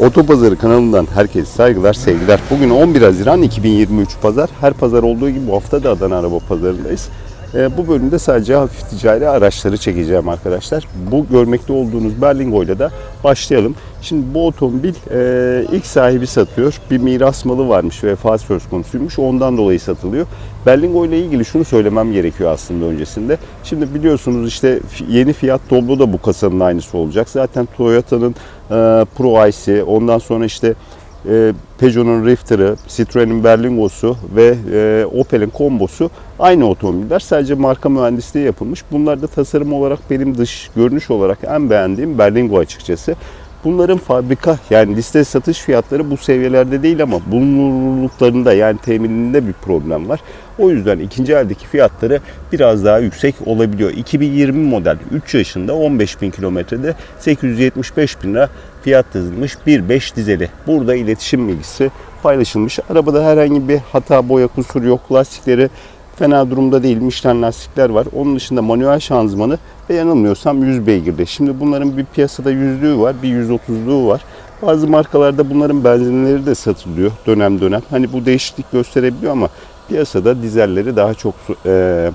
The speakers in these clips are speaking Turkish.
Otopazarı kanalından herkese saygılar, sevgiler. Bugün 11 Haziran 2023 Pazar. Her pazar olduğu gibi bu hafta da Adana Araba Pazarı'ndayız. Ee, bu bölümde sadece hafif ticari araçları çekeceğim arkadaşlar. Bu görmekte olduğunuz Berlingo ile de başlayalım. Şimdi bu otomobil e, ilk sahibi satıyor. Bir miras malı varmış vefat söz konusuymuş. Ondan dolayı satılıyor. Berlingo ile ilgili şunu söylemem gerekiyor aslında öncesinde. Şimdi biliyorsunuz işte yeni fiyat Doblo da bu kasanın aynısı olacak. Zaten Toyota'nın e, Pro Ice'i, ondan sonra işte e, Peugeot'un Rifter'ı, Citroen'in Berlingo'su ve e, Opel'in kombosu aynı otomobiller. Sadece marka mühendisliği yapılmış. Bunlar da tasarım olarak benim dış görünüş olarak en beğendiğim Berlingo açıkçası. Bunların fabrika yani liste satış fiyatları bu seviyelerde değil ama bulunurluklarında yani temininde bir problem var. O yüzden ikinci eldeki fiyatları biraz daha yüksek olabiliyor. 2020 model 3 yaşında 15 bin kilometrede 875 bin lira fiyat yazılmış 1.5 dizeli. Burada iletişim bilgisi paylaşılmış. Arabada herhangi bir hata boya kusur yok. Lastikleri fena durumda değil. Michelin lastikler var. Onun dışında manuel şanzımanı ve yanılmıyorsam 100 beygirde. Şimdi bunların bir piyasada yüzlüğü var, bir 130'luğu var. Bazı markalarda bunların benzinleri de satılıyor dönem dönem. Hani bu değişiklik gösterebiliyor ama piyasada dizelleri daha çok e,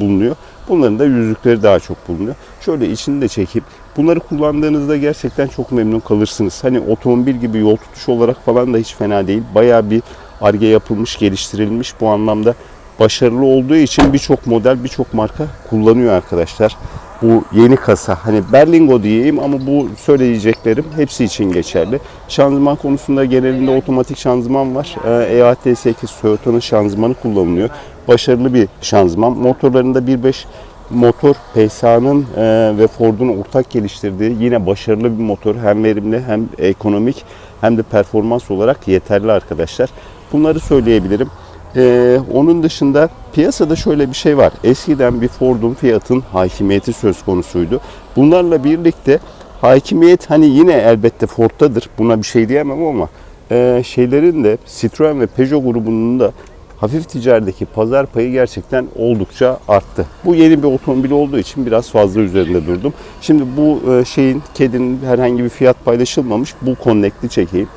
bulunuyor. Bunların da yüzlükleri daha çok bulunuyor. Şöyle içini de çekip bunları kullandığınızda gerçekten çok memnun kalırsınız. Hani otomobil gibi yol tutuşu olarak falan da hiç fena değil. Bayağı bir arge yapılmış, geliştirilmiş bu anlamda başarılı olduğu için birçok model, birçok marka kullanıyor arkadaşlar. Bu yeni kasa hani Berlingo diyeyim ama bu söyleyeceklerim hepsi için geçerli. Şanzıman konusunda genelinde otomatik şanzıman var. Ee, EAT8 Toyota'nın şanzımanı kullanılıyor. Başarılı bir şanzıman. Motorlarında 1.5 motor PSA'nın e, ve Ford'un ortak geliştirdiği yine başarılı bir motor. Hem verimli hem ekonomik hem de performans olarak yeterli arkadaşlar. Bunları söyleyebilirim. Ee, onun dışında piyasada şöyle bir şey var. Eskiden bir Ford'un Fiat'ın hakimiyeti söz konusuydu. Bunlarla birlikte hakimiyet hani yine elbette Ford'tadır. Buna bir şey diyemem ama e, şeylerin de Citroen ve Peugeot grubunun da hafif ticaredeki pazar payı gerçekten oldukça arttı. Bu yeni bir otomobil olduğu için biraz fazla üzerinde durdum. Şimdi bu e, şeyin kedinin herhangi bir fiyat paylaşılmamış. Bu connect'i çekeyim.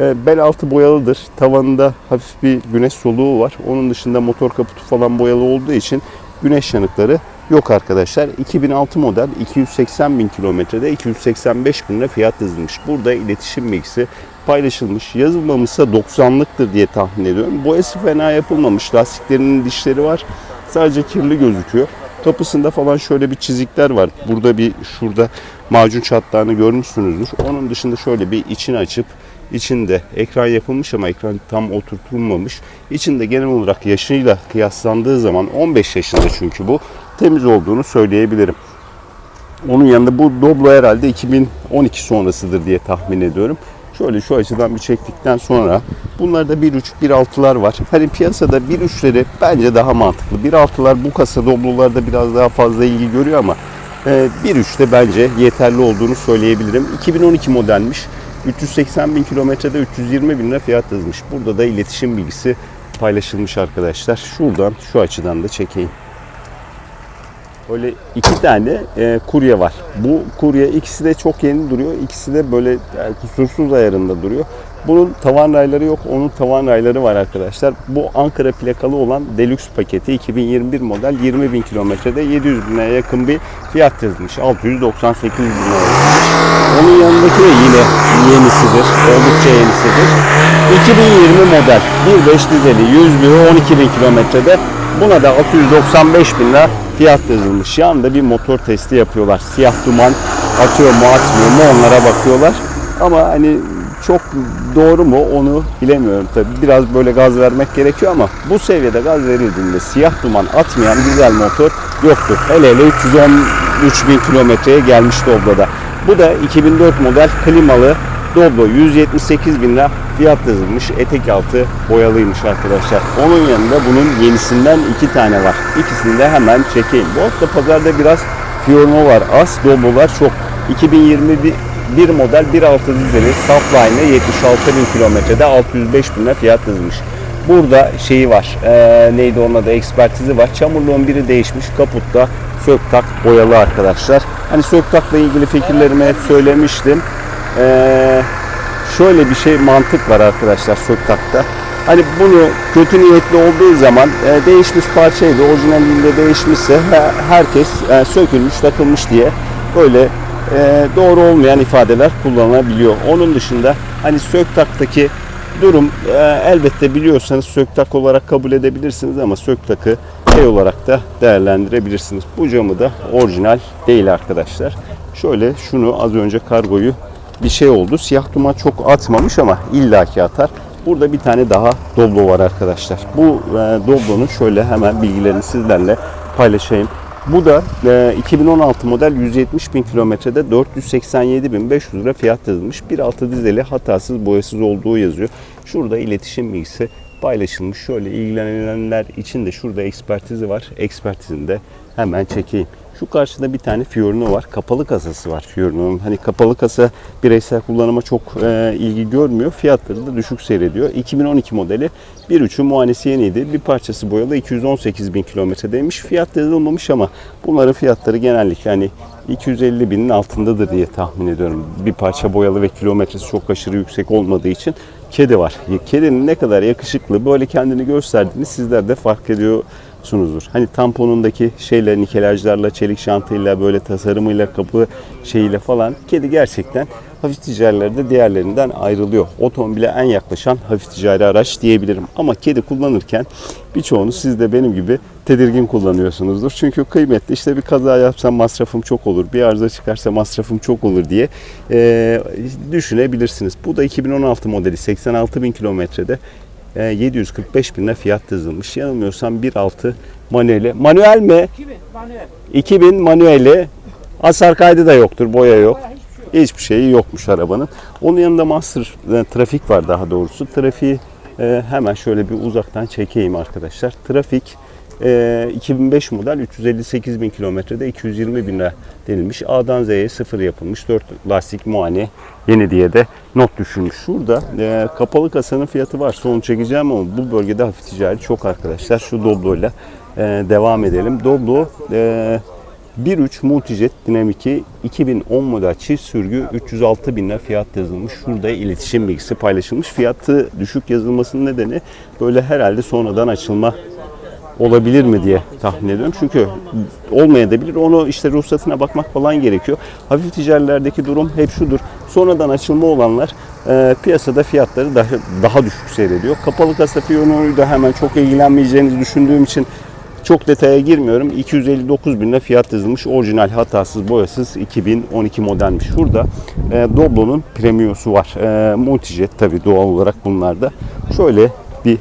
E, Bel altı boyalıdır. Tavanında hafif bir güneş soluğu var. Onun dışında motor kaputu falan boyalı olduğu için güneş yanıkları yok arkadaşlar. 2006 model 280 bin kilometrede 285 bin lira fiyat yazılmış. Burada iletişim bilgisi paylaşılmış. Yazılmamışsa 90'lıktır diye tahmin ediyorum. Boyası fena yapılmamış. Lastiklerinin dişleri var. Sadece kirli gözüküyor. Kapısında falan şöyle bir çizikler var. Burada bir şurada macun çatlağını görmüşsünüzdür. Onun dışında şöyle bir içini açıp İçinde ekran yapılmış ama ekran tam oturtulmamış. İçinde genel olarak yaşıyla kıyaslandığı zaman 15 yaşında çünkü bu temiz olduğunu söyleyebilirim. Onun yanında bu Doblo herhalde 2012 sonrasıdır diye tahmin ediyorum. Şöyle şu açıdan bir çektikten sonra bunlarda 1.3 1.6'lar var. Hani piyasada 1.3'leri bence daha mantıklı. 1.6'lar bu kasa Doblo'larda biraz daha fazla ilgi görüyor ama 1.3'te bence yeterli olduğunu söyleyebilirim. 2012 modelmiş. 380 bin kilometrede 320 bin lira fiyat yazmış. Burada da iletişim bilgisi paylaşılmış arkadaşlar. Şuradan şu açıdan da çekeyim. Böyle iki tane e, kurye var. Bu kurye ikisi de çok yeni duruyor. İkisi de böyle yani kusursuz ayarında duruyor. Bunun tavan rayları yok. Onun tavan rayları var arkadaşlar. Bu Ankara plakalı olan Deluxe paketi 2021 model 20 bin kilometrede 700 bine yakın bir fiyat yazılmış. 698 bin lira. Onun yanındaki de yine yenisidir. Oldukça yenisidir. 2020 model 1.5 dizeli 100 12 bin kilometrede Buna da 695 bin lira fiyat yazılmış. Yanında bir motor testi yapıyorlar. Siyah duman atıyor mu atmıyor mu onlara bakıyorlar. Ama hani çok doğru mu onu bilemiyorum tabi. Biraz böyle gaz vermek gerekiyor ama bu seviyede gaz verildiğinde siyah duman atmayan güzel motor yoktur. Hele hele 313 bin kilometreye gelmiş Doblo'da. Bu da 2004 model klimalı Doblo 178 bin lira fiyat yazılmış. Etek altı boyalıymış arkadaşlar. Onun yanında bunun yenisinden iki tane var. İkisini de hemen çekeyim. Bu hafta pazarda biraz Fiorino var. Az Doblo'lar çok. 2021 bir model 1.6 dizeli Safline'e 76 bin kilometrede 605 bin lira fiyat yazılmış. Burada şeyi var. E, neydi onun adı? Ekspertizi var. Çamurluğun biri değişmiş. Kaputta söktak boyalı arkadaşlar. Hani söktakla ilgili fikirlerimi hep söylemiştim. Ee, şöyle bir şey mantık var arkadaşlar Söktak'ta. Hani bunu kötü niyetli olduğu zaman e, değişmiş parçaydı, orijinalinde değişmişse he- herkes e, sökülmüş, takılmış diye böyle e, doğru olmayan ifadeler kullanılabiliyor. Onun dışında hani Söktak'taki durum e, elbette biliyorsanız Söktak olarak kabul edebilirsiniz ama Söktak'ı şey olarak da değerlendirebilirsiniz. Bu camı da orijinal değil arkadaşlar. Şöyle şunu az önce kargoyu bir şey oldu. Siyah duman çok atmamış ama illaki atar. Burada bir tane daha Doblo var arkadaşlar. Bu e, Doblo'nun şöyle hemen bilgilerini sizlerle paylaşayım. Bu da e, 2016 model 170 bin kilometrede 487.500 lira fiyat yazılmış. 1.6 dizeli hatasız boyasız olduğu yazıyor. Şurada iletişim bilgisi paylaşılmış. Şöyle ilgilenenler için de şurada ekspertizi var. Ekspertizini de hemen çekeyim. Şu karşıda bir tane Fiorino var. Kapalı kasası var Fiorino'nun. Hani kapalı kasa bireysel kullanıma çok e, ilgi görmüyor. Fiyatları da düşük seyrediyor. 2012 modeli 1.3'ü muayenesi yeniydi. Bir parçası boyalı 218 bin kilometredeymiş. Fiyat yazılmamış ama bunların fiyatları genellikle hani 250 binin altındadır diye tahmin ediyorum. Bir parça boyalı ve kilometresi çok aşırı yüksek olmadığı için kedi var. Kedinin ne kadar yakışıklı böyle kendini gösterdiğini sizler de fark ediyorsunuzdur. Hani tamponundaki şeyle nikelajlarla, çelik şantıyla, böyle tasarımıyla, kapı şeyiyle falan kedi gerçekten hafif ticarilerde diğerlerinden ayrılıyor. Otomobile en yaklaşan hafif ticari araç diyebilirim. Ama kedi kullanırken birçoğunu siz de benim gibi tedirgin kullanıyorsunuzdur. Çünkü kıymetli işte bir kaza yapsam masrafım çok olur, bir arıza çıkarsa masrafım çok olur diye e, düşünebilirsiniz. Bu da 2016 modeli 86 bin kilometrede 745 bine fiyat yazılmış. Yanılmıyorsam 1.6 manueli. Manuel mi? 2000 manuel. 2000 manueli. Hasar kaydı da yoktur, boya yok. Bayağı hiçbir yok. Hiçbir şeyi yokmuş arabanın. Onun yanında master e, trafik var daha doğrusu. Trafiği e, hemen şöyle bir uzaktan çekeyim arkadaşlar. Trafik e, 2005 model 358 bin kilometrede 220 bin lira denilmiş. A'dan Z'ye sıfır yapılmış. 4 lastik muayene yeni diye de not düşülmüş. Şurada e, kapalı kasanın fiyatı var. Onu çekeceğim ama bu bölgede hafif ticari çok arkadaşlar. Şu Doblo'yla e, devam edelim. Doblo e, 1.3 Multijet Dinamik'i 2010 model çift sürgü 306 bin lira fiyat yazılmış. Şurada iletişim bilgisi paylaşılmış. Fiyatı düşük yazılmasının nedeni böyle herhalde sonradan açılma olabilir mi diye tahmin ediyorum. Çünkü olmayabilir. Onu işte ruhsatına bakmak falan gerekiyor. Hafif ticarilerdeki durum hep şudur. Sonradan açılma olanlar e, piyasada fiyatları daha, daha düşük seyrediyor. Kapalı kasa piyanoyu da hemen çok ilgilenmeyeceğinizi düşündüğüm için çok detaya girmiyorum. 259 bin lira fiyat yazılmış. Orijinal hatasız boyasız 2012 modelmiş. Şurada e, Doblo'nun Premio'su var. E, Multijet tabii doğal olarak bunlarda. Şöyle bir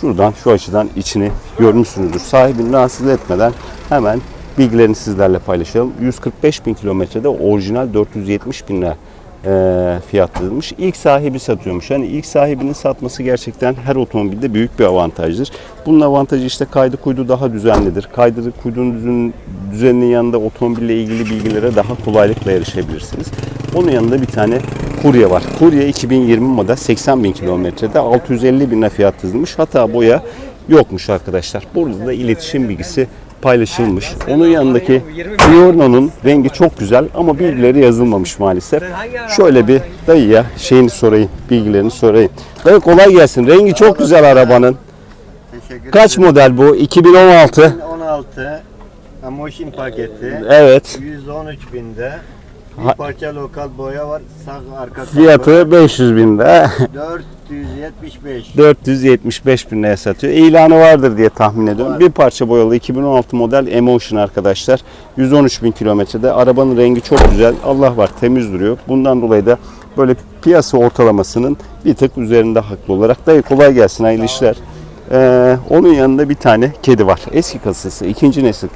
şuradan şu açıdan içini görmüşsünüzdür. Sahibini rahatsız etmeden hemen bilgilerini sizlerle paylaşalım. 145 bin kilometrede orijinal 470 bin lira e, fiyatlanmış. İlk sahibi satıyormuş. Yani ilk sahibinin satması gerçekten her otomobilde büyük bir avantajdır. Bunun avantajı işte kaydı kuydu daha düzenlidir. Kaydı kuydunun düzen, düzeninin yanında otomobille ilgili bilgilere daha kolaylıkla erişebilirsiniz. Onun yanında bir tane kurye var. Kurye 2020 model 80 bin kilometrede 650 bin lira fiyat yazılmış. Hata boya yokmuş arkadaşlar. Burada da iletişim bilgisi paylaşılmış. Onun yanındaki Fiorno'nun rengi çok güzel ama bilgileri yazılmamış maalesef. Şöyle bir dayıya şeyini sorayım, bilgilerini sorayım. Dayı kolay gelsin. Rengi çok güzel arabanın. Kaç model bu? 2016. ederim. 16 Amoşin paketi. Evet. 113 binde. Bir parça lokal boya var. Sağ arka Fiyatı 500 bin lira. 475. 475 bin liraya satıyor. İlanı vardır diye tahmin ediyorum. Var. Bir parça boyalı 2016 model Emotion arkadaşlar. 113 bin kilometrede. Arabanın rengi çok güzel. Allah var temiz duruyor. Bundan dolayı da böyle piyasa ortalamasının bir tık üzerinde haklı olarak. Dayı kolay gelsin hayırlı işler. Ee, onun yanında bir tane kedi var. Eski kasası. ikinci nesil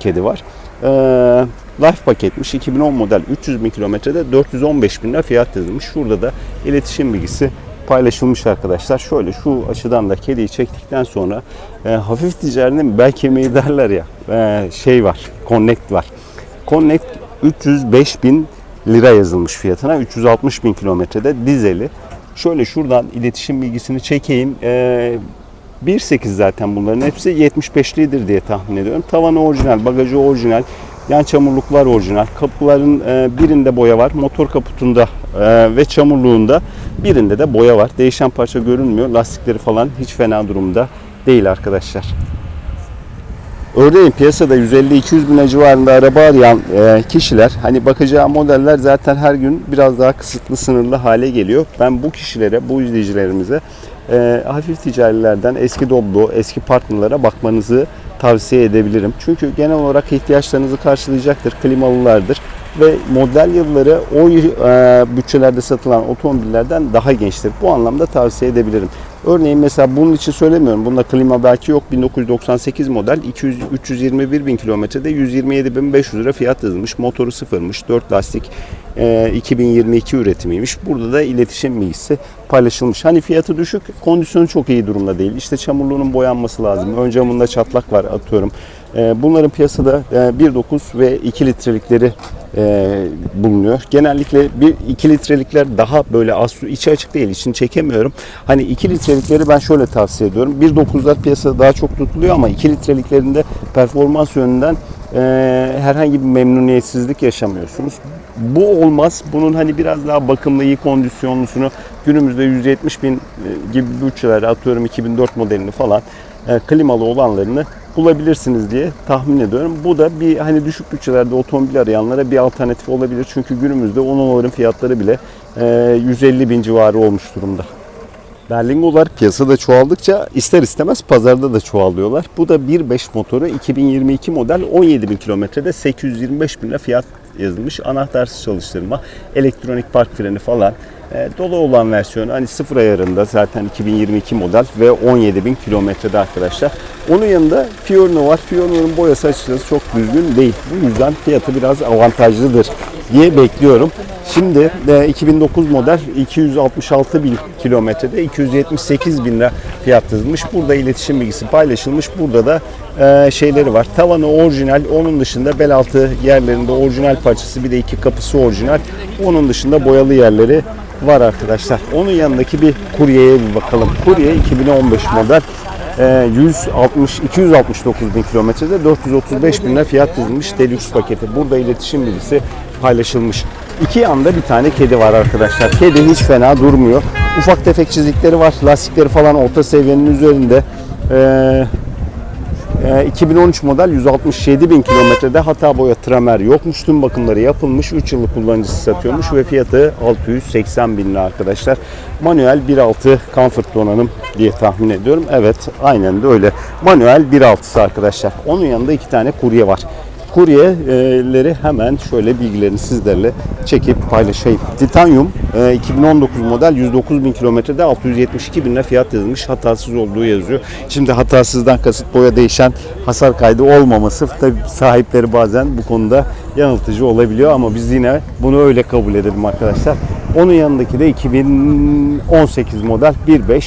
kedi var. Ee, Life paketmiş. 2010 model 300 bin kilometrede 415 bin lira fiyat yazılmış. Şurada da iletişim bilgisi paylaşılmış arkadaşlar. Şöyle şu açıdan da kediyi çektikten sonra e, hafif ticarinin bel kemiği derler ya e, şey var. Connect var. Connect 305 bin lira yazılmış fiyatına. 360 bin kilometrede dizeli. Şöyle şuradan iletişim bilgisini çekeyim. E, 1.8 zaten bunların hepsi 75'lidir diye tahmin ediyorum. Tavanı orijinal, bagajı orijinal, yan çamurluklar orijinal. Kapıların e, birinde boya var. Motor kaputunda e, ve çamurluğunda birinde de boya var. Değişen parça görünmüyor. Lastikleri falan hiç fena durumda değil arkadaşlar. Örneğin piyasada 150-200 bin civarında araba arayan e, kişiler hani bakacağı modeller zaten her gün biraz daha kısıtlı sınırlı hale geliyor. Ben bu kişilere, bu izleyicilerimize e, hafif ticarilerden eski Doblo, eski partnerlara bakmanızı tavsiye edebilirim. Çünkü genel olarak ihtiyaçlarınızı karşılayacaktır, klimalılardır ve model yılları o e, bütçelerde satılan otomobillerden daha gençtir. Bu anlamda tavsiye edebilirim. Örneğin mesela bunun için söylemiyorum. Bunda klima belki yok. 1998 model 200, 321 bin kilometrede 127 bin 500 lira fiyat yazılmış. Motoru sıfırmış. 4 lastik 2022 üretimiymiş. Burada da iletişim bilgisi paylaşılmış. Hani fiyatı düşük, kondisyonu çok iyi durumda değil. İşte çamurluğunun boyanması lazım. Ön camında çatlak var atıyorum. E, bunların piyasada e, 1.9 ve 2 litrelikleri e, bulunuyor. Genellikle bir 2 litrelikler daha böyle az su içi açık değil. içini çekemiyorum. Hani 2 litrelikleri ben şöyle tavsiye ediyorum. 1.9'lar piyasada daha çok tutuluyor ama 2 litreliklerinde performans yönünden e, herhangi bir memnuniyetsizlik yaşamıyorsunuz. Bu olmaz. Bunun hani biraz daha bakımlı, iyi kondisyonlusunu günümüzde 170 bin e, gibi bütçelere atıyorum 2004 modelini falan e, klimalı olanlarını bulabilirsiniz diye tahmin ediyorum. Bu da bir hani düşük bütçelerde otomobil arayanlara bir alternatif olabilir. Çünkü günümüzde onun fiyatları bile e, 150 bin civarı olmuş durumda. Berlingolar piyasada çoğaldıkça ister istemez pazarda da çoğalıyorlar. Bu da 1.5 motoru 2022 model 17 bin kilometrede 825 bin lira fiyat yazılmış. Anahtarsız çalıştırma, elektronik park freni falan. E, dolu olan versiyonu hani sıfır ayarında zaten 2022 model ve 17 bin kilometrede arkadaşlar. Onun yanında Fiorino var. Fiorino'nun boyası açıkçası çok düzgün değil. Bu yüzden fiyatı biraz avantajlıdır diye bekliyorum. Şimdi e, 2009 model 266 bin kilometrede 278 bin lira fiyat yazılmış. Burada iletişim bilgisi paylaşılmış. Burada da e, şeyleri var. Tavanı orijinal. Onun dışında bel altı yerlerinde orijinal parçası bir de iki kapısı orijinal. Onun dışında boyalı yerleri var arkadaşlar. Onun yanındaki bir kuryeye bir bakalım. Kurye 2015 model. e, 160 269 bin kilometrede 435 bin lira fiyat yazılmış deluxe paketi. Burada iletişim bilgisi paylaşılmış. İki yanda bir tane kedi var arkadaşlar. Kedi hiç fena durmuyor. Ufak tefek çizikleri var. Lastikleri falan orta seviyenin üzerinde. Ee, e, 2013 model 167 bin kilometrede hata boya tramer yokmuş. Tüm bakımları yapılmış. 3 yıllık kullanıcısı satıyormuş ve fiyatı 680 bin lira arkadaşlar. Manuel 1.6 comfort donanım diye tahmin ediyorum. Evet aynen de öyle. Manuel 1.6'sı arkadaşlar. Onun yanında iki tane kurye var. Kuryeleri hemen şöyle bilgilerini sizlerle çekip paylaşayım. Titanium e, 2019 model 109 bin kilometrede 672 bin fiyat yazılmış. Hatasız olduğu yazıyor. Şimdi hatasızdan kasıt boya değişen hasar kaydı olmaması tabii sahipleri bazen bu konuda yanıltıcı olabiliyor ama biz yine bunu öyle kabul edelim arkadaşlar. Onun yanındaki de 2018 model 1.5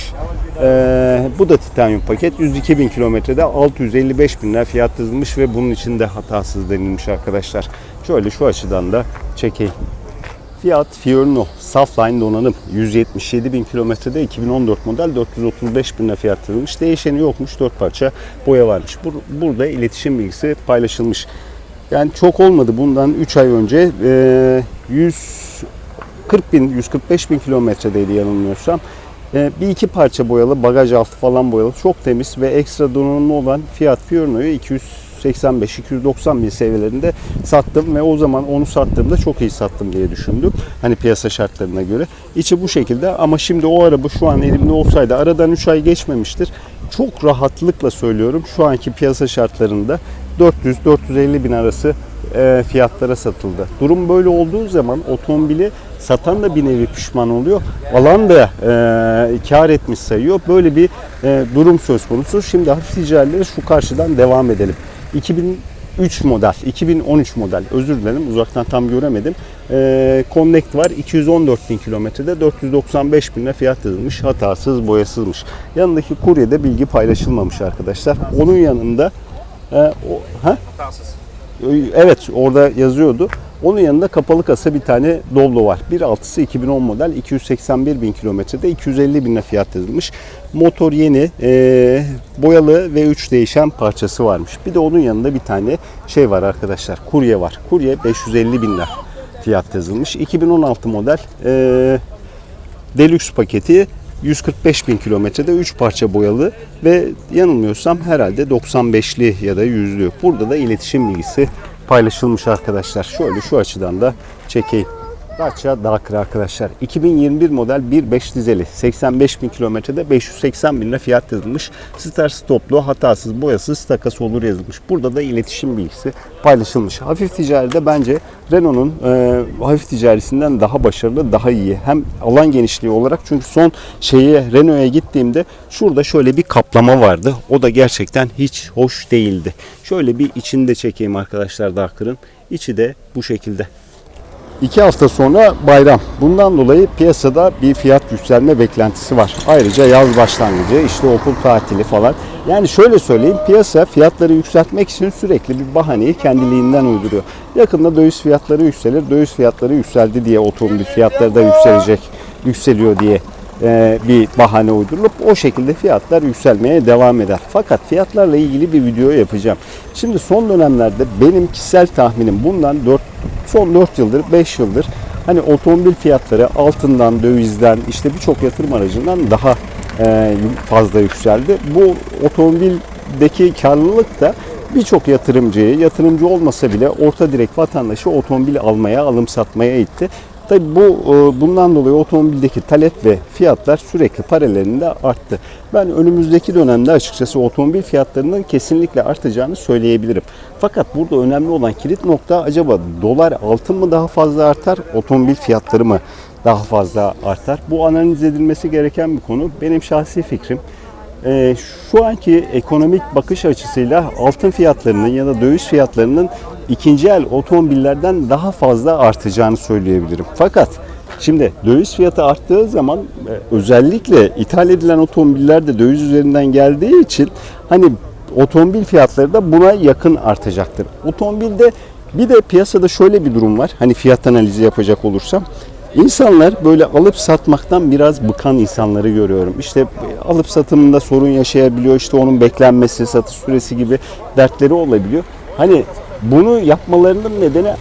ee, bu da titanyum paket. 102 bin kilometrede 655 bin lira fiyat yazılmış ve bunun için de hatasız denilmiş arkadaşlar. Şöyle şu açıdan da çekeyim. Fiyat Fiorino Safline donanım 177 bin kilometrede 2014 model 435 bin lira fiyat yazılmış. Değişeni yokmuş 4 parça boya varmış. Bur- Burada iletişim bilgisi paylaşılmış. Yani çok olmadı bundan 3 ay önce e, 140 bin 145 bin kilometredeydi yanılmıyorsam. E, bir iki parça boyalı, bagaj altı falan boyalı, çok temiz ve ekstra donanımlı olan Fiat Fiorino'yu 285-290 bin seviyelerinde sattım ve o zaman onu sattığımda çok iyi sattım diye düşündüm. Hani piyasa şartlarına göre. İçi bu şekilde ama şimdi o araba şu an elimde olsaydı aradan 3 ay geçmemiştir. Çok rahatlıkla söylüyorum şu anki piyasa şartlarında 400-450 bin arası e, fiyatlara satıldı. Durum böyle olduğu zaman otomobili satan da bir nevi pişman oluyor. Alan da e, kar etmiş sayıyor. Böyle bir e, durum söz konusu. Şimdi hafif ticaretlere şu karşıdan devam edelim. 2003 model, 2013 model özür dilerim uzaktan tam göremedim. E, Connect var 214 bin kilometrede 495 bin lira fiyat yazılmış hatasız boyasızmış. Yanındaki kuryede bilgi paylaşılmamış arkadaşlar. Onun yanında e, o, ha? Evet orada yazıyordu. Onun yanında kapalı kasa bir tane Doblo var. 1.6'sı 2010 model 281 bin kilometrede 250 bin lira fiyat yazılmış. Motor yeni e, boyalı ve 3 değişen parçası varmış. Bir de onun yanında bir tane şey var arkadaşlar kurye var. Kurye 550 bin lira. fiyat yazılmış. 2016 model e, Deluxe paketi 145 bin kilometrede 3 parça boyalı ve yanılmıyorsam herhalde 95'li ya da 100'lü. Burada da iletişim bilgisi paylaşılmış arkadaşlar. Şöyle şu açıdan da çekeyim. Dacia Dakar arkadaşlar. 2021 model 1.5 dizeli. 85 bin kilometrede 580 bin lira fiyat yazılmış. Star stoplu, hatasız, boyasız, takası olur yazılmış. Burada da iletişim bilgisi paylaşılmış. Hafif ticaride bence Renault'un e, hafif ticarisinden daha başarılı, daha iyi. Hem alan genişliği olarak çünkü son şeye Renault'a gittiğimde şurada şöyle bir kaplama vardı. O da gerçekten hiç hoş değildi. Şöyle bir içini de çekeyim arkadaşlar Dakar'ın. İçi de bu şekilde. İki hafta sonra bayram. Bundan dolayı piyasada bir fiyat yükselme beklentisi var. Ayrıca yaz başlangıcı, işte okul tatili falan. Yani şöyle söyleyeyim, piyasa fiyatları yükseltmek için sürekli bir bahaneyi kendiliğinden uyduruyor. Yakında döviz fiyatları yükselir, döviz fiyatları yükseldi diye otomobil fiyatları da yükselecek, yükseliyor diye e, bir bahane uydurulup o şekilde fiyatlar yükselmeye devam eder. Fakat fiyatlarla ilgili bir video yapacağım. Şimdi son dönemlerde benim kişisel tahminim bundan 4 son 4 yıldır 5 yıldır hani otomobil fiyatları altından, dövizden işte birçok yatırım aracından daha e, fazla yükseldi. Bu otomobildeki karlılık da birçok yatırımcıyı, yatırımcı olmasa bile orta direkt vatandaşı otomobil almaya, alım satmaya itti. Tabi bu e, bundan dolayı otomobildeki talep ve fiyatlar sürekli paralelinde arttı. Ben önümüzdeki dönemde açıkçası otomobil fiyatlarının kesinlikle artacağını söyleyebilirim. Fakat burada önemli olan kilit nokta acaba dolar altın mı daha fazla artar, otomobil fiyatları mı daha fazla artar? Bu analiz edilmesi gereken bir konu. Benim şahsi fikrim e, şu anki ekonomik bakış açısıyla altın fiyatlarının ya da döviz fiyatlarının ikinci el otomobillerden daha fazla artacağını söyleyebilirim. Fakat şimdi döviz fiyatı arttığı zaman e, özellikle ithal edilen otomobiller de döviz üzerinden geldiği için hani otomobil fiyatları da buna yakın artacaktır. Otomobilde bir de piyasada şöyle bir durum var. Hani fiyat analizi yapacak olursam İnsanlar böyle alıp satmaktan biraz bıkan insanları görüyorum. İşte alıp satımında sorun yaşayabiliyor. İşte onun beklenmesi, satış süresi gibi dertleri olabiliyor. Hani bunu yapmalarının nedeni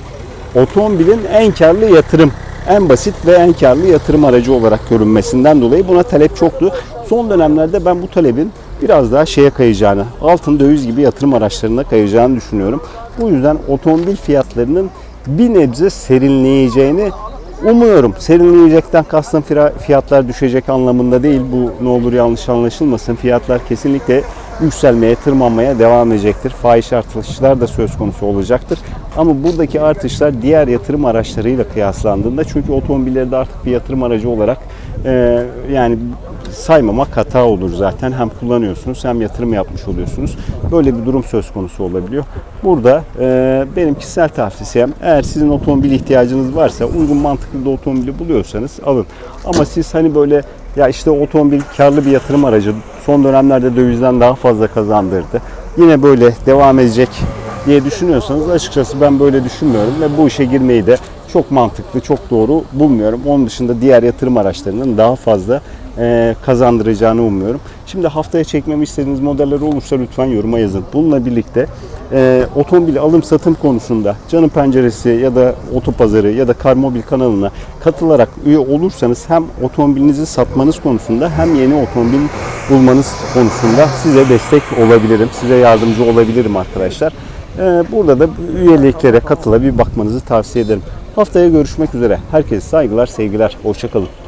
otomobilin en karlı yatırım, en basit ve en karlı yatırım aracı olarak görünmesinden dolayı buna talep çoktu. Son dönemlerde ben bu talebin biraz daha şeye kayacağını, altın döviz gibi yatırım araçlarına kayacağını düşünüyorum. Bu yüzden otomobil fiyatlarının bir nebze serinleyeceğini Umuyorum serinleyecekten kastım fiyatlar düşecek anlamında değil. Bu ne olur yanlış anlaşılmasın. Fiyatlar kesinlikle yükselmeye, tırmanmaya devam edecektir. Fahiş artışlar da söz konusu olacaktır. Ama buradaki artışlar diğer yatırım araçlarıyla kıyaslandığında çünkü otomobilleri de artık bir yatırım aracı olarak e, yani saymamak hata olur zaten. Hem kullanıyorsunuz hem yatırım yapmış oluyorsunuz. Böyle bir durum söz konusu olabiliyor. Burada e, benim kişisel tavsiyem eğer sizin otomobil ihtiyacınız varsa uygun mantıklı da otomobili buluyorsanız alın. Ama siz hani böyle ya işte otomobil karlı bir yatırım aracı son dönemlerde dövizden daha fazla kazandırdı. Yine böyle devam edecek diye düşünüyorsanız açıkçası ben böyle düşünmüyorum ve bu işe girmeyi de çok mantıklı, çok doğru bulmuyorum. Onun dışında diğer yatırım araçlarının daha fazla kazandıracağını umuyorum. Şimdi haftaya çekmemi istediğiniz modeller olursa lütfen yoruma yazın. Bununla birlikte e, otomobil alım satım konusunda Canın Penceresi ya da Otopazarı ya da Karmobil kanalına katılarak üye olursanız hem otomobilinizi satmanız konusunda hem yeni otomobil bulmanız konusunda size destek olabilirim. Size yardımcı olabilirim arkadaşlar. E, burada da üyeliklere katıla bir bakmanızı tavsiye ederim. Haftaya görüşmek üzere. Herkese saygılar, sevgiler. Hoşçakalın.